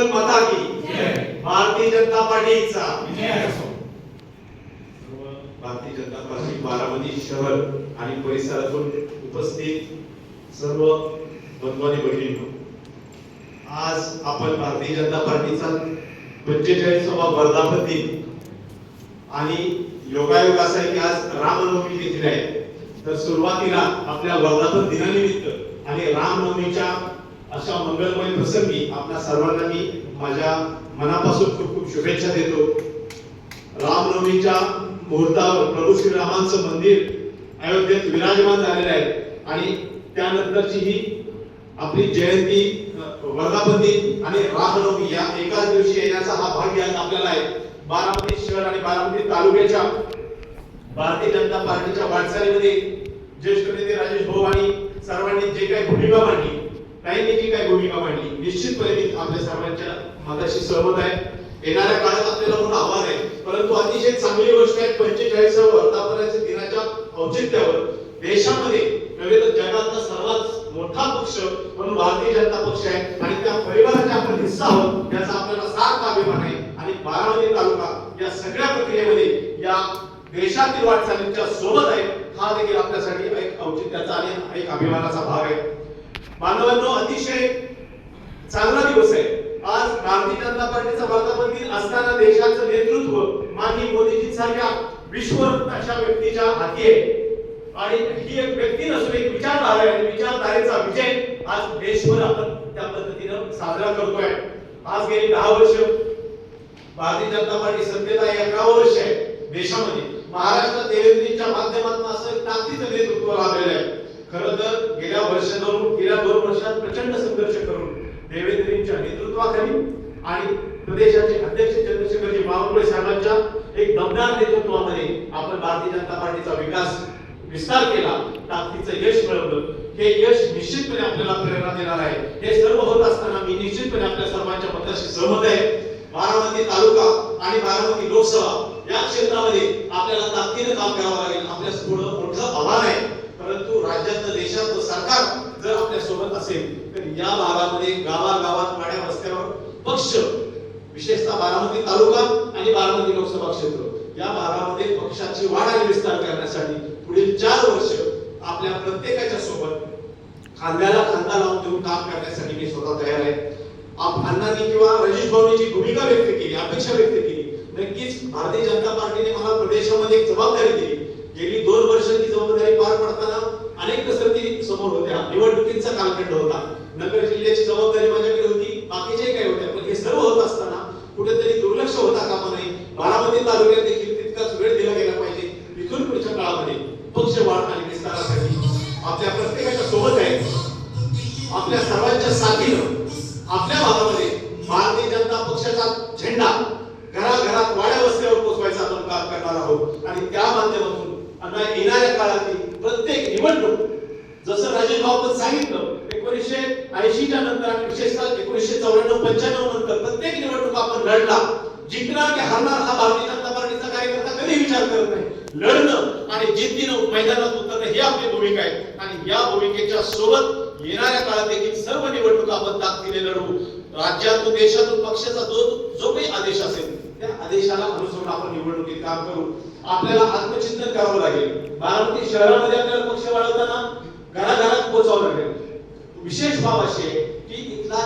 भारत माता की? भारतीय जनता पार्टीचा. भारतीय जनता पार्टी बारामती शहर आणि परिसरातून उपस्थित सर्व बंधू आणि भगिनींनो आज आपण भारतीय जनता पार्टीचा पंचेचाळीसावा वर्धापन दिन आणि योगायोग असा आहे की आज रामनवमी देखील आहे. तर सुरुवातीला आपल्या वर्धापन दिनानिमित्त आणि रामनवमीच्या अशा मंगलमय प्रसंगी आपल्या सर्वांना मी माझ्या मनापासून खूप खूप शुभेच्छा देतो. रामनवमीच्या मुहूर्तावर प्रभू श्रीरामांचं मंदिर अयोध्येत विराजमान झालेलं आहे. आणि त्यानंतरची ही आपली जयंती वर्धापती आणि रामनवमी या एकाच दिवशी येण्याचा हा भाग्य आपल्याला आहे. बारामती शहर आणि बारामती तालुक्याच्या भारतीय जनता पार्टीच्या वाटचालीमध्ये ज्येष्ठ नेते राजेश भाऊ आणि सर्वांनी जे काही भूमिका मांडली नाही जी काही भूमिका मांडली निश्चितपणे मी आपल्या सर्वांच्या मताशी सहमत आहे. येणाऱ्या काळात आपल्याला म्हणून आव्हान आहे. परंतु अतिशय चांगली गोष्ट आहे पंचेचाळीसाव्या वर्धापनाच्या दिनाच्या औचित्यावर देशामध्ये नव्हे तर जगातला सर्वात मोठा पक्ष म्हणून भारतीय जनता पक्ष आहे आणि त्या परिवाराचा आपण हिस्सा आहोत याचा आपल्याला सार्थ अभिमान आहे. आणि बारामती तालुका या सगळ्या प्रक्रियेमध्ये या देशातील वाटचालींच्या सोबत आहे हा देखील आपल्यासाठी एक औचित्याचा आणि एक अभिमानाचा भाग आहे. मानवांनो अतिशय चांगला दिवस आहे. आज भारतीय जनता पार्टीचा वर्धापन दिन असताना देशाचं नेतृत्व माननीय मोदीजींसारख्या विश्वरत्न अशा व्यक्तीच्या हाती आहे. आणि ही एक व्यक्ती नसून एक विचारधारा आहे. आणि विचारधारेचा विजय आज देशभर आपण त्या पद्धतीनं साजरा करतोय. आज गेली दहा वर्ष भारतीय जनता पार्टी सत्तेला अकरावं वर्ष आहे देशामध्ये. महाराष्ट्रात देवेंद्रीच्या माध्यमातून असं ताकदीचं नेतृत्व लाभलेलं आहे. खरं तर गेल्या वर्षातून गेल्या दोन वर्षात प्रचंड संघर्ष करून देवेंद्रींच्या नेतृत्वाखाली आणि प्रदेशाचे अध्यक्ष चंद्रशेखरजी बावनकुळे साहेबांच्या एक दमदार नेतृत्वामध्ये आपण भारतीय जनता पार्टीचा विकास विस्तार केला ताकदीचं यश मिळवलं. हे यश निश्चितपणे आपल्याला प्रेरणा देणार आहे. हे सर्व होत असताना मी निश्चितपणे आपल्या सर्वांच्या मताशी सहमत आहे. बारामती तालुका आणि बारामती लोकसभा या क्षेत्रामध्ये आपल्याला ताकदीने काम करावं लागेल. आपल्या पुढं परंतु राज्यातलं देशातलं सरकार जर आपल्यासोबत असेल तर या भागामध्ये गावागावात वाड्या रस्त्यावर पक्ष विशेषतः बारामती तालुका आणि बारामती लोकसभा क्षेत्र या भागामध्ये पक्षाची वाढ आणि विस्तार करण्यासाठी पुढील चार वर्ष आपल्या प्रत्येकाच्या सोबत खांद्याला खांदा लावून देऊन काम करण्यासाठी मी स्वतः तयार आहे. अण्णांनी किंवा रजेश भाऊनी जी भूमिका व्यक्त केली अपेक्षा व्यक्त केली. नक्कीच भारतीय जनता पार्टीने मला प्रदेशामध्ये एक जबाबदारी दिली. गेली दोन वर्ष ती जबाबदारी पार पडताना अनेक कसरती समोर होत्या. निवडणुकींचा कालखंड होता. नगर जिल्ह्याची जबाबदारी माझ्याकडे होती. बाकीचे काही होत्या पण हे सर्व होत असताना कुठेतरी दुर्लक्ष होता कामा नाही बारामती तालुक्यात देखील तितकाच वेळ दिला गेला पाहिजे. इथून पुढच्या काळामध्ये पक्ष वाढ आणि विस्तारासाठी. आपल्या प्रत्येकाच्या सोबत आहे. आपल्या सर्वांच्या साथीनं आपल्या भागामध्ये भारतीय जनता पक्षाचा झेंडा घराघरात वाड्या वस्त्यावर पोहोचवायचा आपण काम करणार आहोत. आणि त्या माध्यमातून आता येणाऱ्या काळातील प्रत्येक निवडणूक जसं राजेश भाऊ सांगितलं एकोणीसशे ऐंशीच्या नंतर आणि विशेषतः एकोणीसशे चौऱ्याण्णव पंच्याण्णव नंतर प्रत्येक निवडणूक आपण लढला जिंकणार की हरणार हा भारतीय जनता पार्टीचा कार्यकर्ता कधी विचार करत नाही. लढणं आणि जिद्दीनं मैदानात उतरणं ही आपली भूमिका आहे. आणि या भूमिकेच्या सोबत येणाऱ्या काळात देखील सर्व निवडणूक आपण ताकदीने लढवू. राज्यातून देशातून पक्षाचा जो जो काही आदेश असेल त्या आदेशाला अनुसरून आपण निवडणुकीत काम करू. आपल्याला आत्मचिंतन करावं लागेल. बारामती शहरामध्ये आपल्याला पक्ष वाढवताना घराघरात पोहोचावं लागेल. विशेष बाब अशी आहे की इथला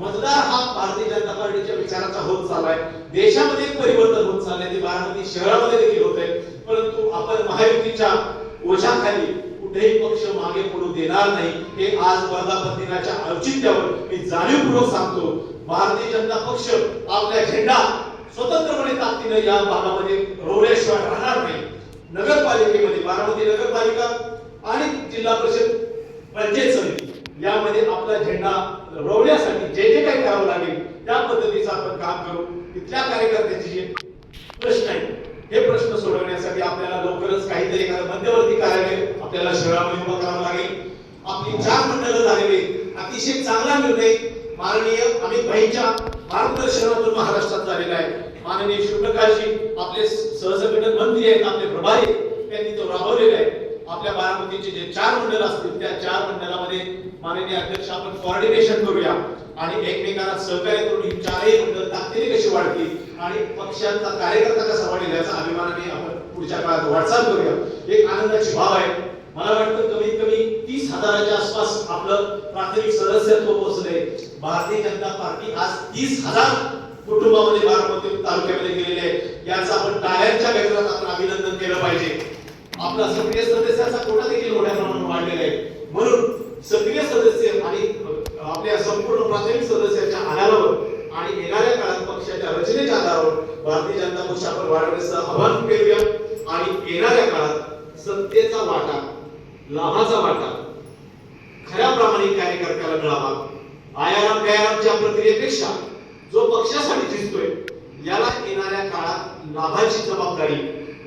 मतदार हा भारतीय जनता पार्टीच्या विचाराचा होत चाललाय. देशामध्ये एक परिवर्तन होत चाललंय. ते बारामती शहरामध्ये देखील होत आहे. परंतु आपण महायुतीच्या ओझ्याखाली कुठेही पक्ष मागे पडू देणार नाही. हे आज वर्धापन दिनाच्या औचित्यावर मी जाणीवपूर्वक सांगतो. भारतीय जनता पक्ष आपला झेंडा स्वतंत्रपणे ताकदीनं या भागामध्ये रोवल्याशिवाय राहणार नाही. नगरपालिकेमध्ये बारामती नगरपालिका आणि जिल्हा परिषद पंचायत समिती यामध्ये आपला झेंडा रोवण्यासाठी जे जे काही करावं लागेल त्या पद्धतीचं आपण काम करू तिथल्या कार्यकर्त्याचे जे प्रश्न आहेत हे प्रश्न सोडवण्यासाठी आपल्याला लवकरच काहीतरी एखादं मध्यवर्ती कार्यालय आपल्याला शहरामध्ये उभं करावं लागेल. आपली चार मंडळ झालेली अतिशय चांगला निर्णय माननीय अमित भाईंच्या मार्गदर्शनातून महाराष्ट्रात झालेला आहे. माननीय शिवप्रकाशजी आपले सहसंघटन मंत्री आहेत आपले प्रभारी त्यांनी तो राबवलेला आहे. आपल्या बारामतीचे जे चार मंडळ असतील त्या चार मंडळामध्ये माननीय अध्यक्ष आपण कॉर्डिनेशन करूया. आणि एकमेकांना सहकार्य करून ही चारही मंडळ ताकदीने कशी वाढतील आणि पक्षांचा कार्यकर्ता कसा वाढेल याचा अभिमानाने आपण पुढच्या काळात वाटचाल करूया. एक आनंदाची भाव आहे. मला वाटतं कमीत कमी तीस हजाराच्या आसपास आपलं प्राथमिक सदस्यत्व पोहोचले. भारतीय जनता पार्टी आज तीस हजार कुटुंबामध्ये बारामती तालुक्यामध्ये गेलेले आहे. याचं आपण टाळ्यांच्या गजरात आपण अभिनंदन केलं पाहिजे. आपला सक्रिय सदस्याचा कोटा देखील मोठ्या प्रमाणात वाढलेला आहे? म्हणून सक्रिय सदस्य आणि आपल्या संपूर्ण प्राथमिक सदस्याच्या आधारावर आणि येणाऱ्या काळात पक्षाच्या रचनेच्या आधारावर भारतीय जनता पक्ष आपण वाढवण्याचं आवाहन करूया. आणि येणाऱ्या काळात सत्तेचा वाटा लाभाचा वाटा खऱ्या कार्यकर्त्याला मिळावा. आयाराम गयारामच्या प्रक्रियेपेक्षा जो पक्षासाठी झिजतोय याला येणाऱ्या काळात लाभाची जबाबदारी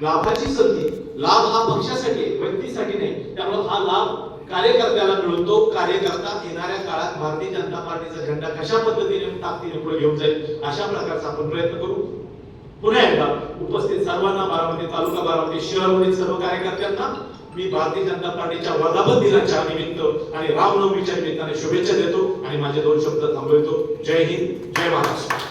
लाभाची संधी लाभ हा पक्षासाठी व्यक्तीसाठी नाही त्यामुळे हा लाभ कार्यकर्त्याला मिळून तो कार्यकर्ता येणाऱ्या काळात भारतीय जनता पार्टीचा झेंडा कशा पद्धतीने ताकदीने पुढे घेऊन जाईल अशा प्रकारचा आपण प्रयत्न करू. पुन्हा एकदा उपस्थित सर्वांना बारामती तालुका बारामती शहरमधील सर्व कार्यकर्त्यांना मी भारतीय जनता पार्टीच्या वर्धापन दिनाच्या निमित्त आणि रामनवमीच्या निमित्ताने शुभेच्छा देतो आणि माझे दोन शब्द थांबवतो. जय हिंद जय महाराष्ट्र.